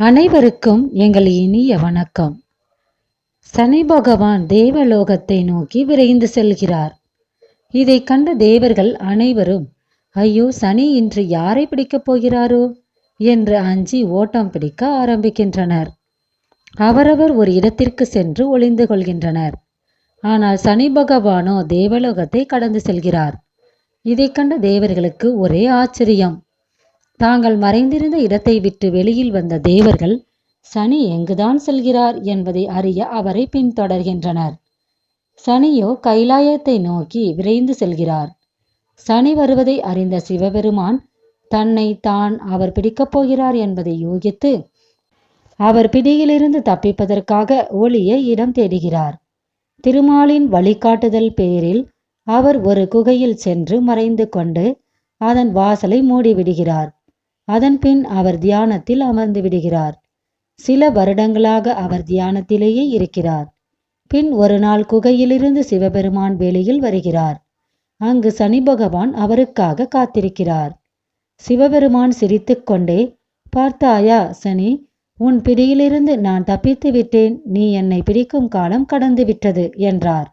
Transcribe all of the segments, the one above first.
அனைவருக்கும் எங்கள் இனிய வணக்கம். சனி பகவான் தேவலோகத்தை நோக்கி விரைந்து செல்கிறார். இதை கண்ட தேவர்கள் அனைவரும் ஐயோ சனி இன்று யாரை பிடிக்கப் போகிறாரோ? என்று அஞ்சி ஓட்டம் பிடிக்க ஆரம்பிக்கின்றனர். அவரவர் ஒரு இடத்திற்கு சென்று ஒளிந்து கொள்கின்றனர். ஆனால் சனி பகவானோ தேவலோகத்தை கடந்து செல்கிறார். இதை கண்ட தேவர்களுக்கு ஒரே ஆச்சரியம். தாங்கள் மறைந்திருந்த இடத்தை விட்டு வெளியில் வந்த தேவர்கள் சனி எங்குதான் செல்கிறார் என்பதை அறிய அவரை பின்தொடர்கின்றனர். சனியோ கைலாயத்தை நோக்கி விரைந்து செல்கிறார். சனி வருவதை அறிந்த சிவபெருமான் தன்னை தான் அவர் பிடிக்கப் போகிறார் என்பதை யூகித்து அவர் பிடியிலிருந்து தப்பிப்பதற்காக ஒளிய இடம் தேடுகிறார். திருமாலின் வழிகாட்டுதல் பேரில் அவர் ஒரு குகையில் சென்று மறைந்து கொண்டு அதன் வாசலை மூடிவிடுகிறார். அதன்பின் அவர் தியானத்தில் அமர்ந்து விடுகிறார். சில வருடங்களாக அவர் தியானத்திலேயே இருக்கிறார். பின் ஒரு நாள் குகையிலிருந்து சிவபெருமான் வெளியில் வருகிறார். அங்கு சனி பகவான் அவருக்காக காத்திருக்கிறார். சிவபெருமான் சிரித்துக்கொண்டே பார்த்தாயா சனி உன் பிடியிலிருந்து நான் தப்பித்து விட்டேன். நீ என்னை பிடிக்கும் காலம் கடந்து விட்டது என்றார்.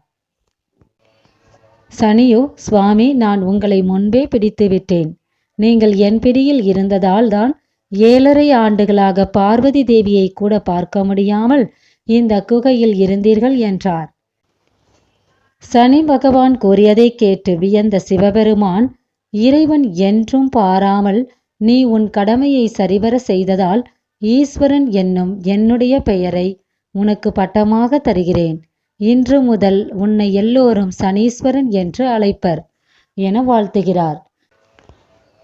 சனியோ சுவாமி நான் உங்களை முன்பே பிடித்து விட்டேன். நீங்கள் என் பிடியில் இருந்ததால் தான் ஏழரை ஆண்டுகளாக பார்வதி தேவியை கூட பார்க்க முடியாமல் இந்த குகையில் இருந்தீர்கள் என்றார். சனி பகவான் கூறியதை கேட்டு வியந்த சிவபெருமான் இறைவன் என்றும் பாராமல் நீ உன் கடமையை சரிவர செய்ததால் ஈஸ்வரன் என்னும் என்னுடைய பெயரை உனக்கு பட்டமாக தருகிறேன். இன்று முதல் உன்னை எல்லோரும் சனீஸ்வரன் என்று அழைப்பர் என வாழ்த்துகிறார்.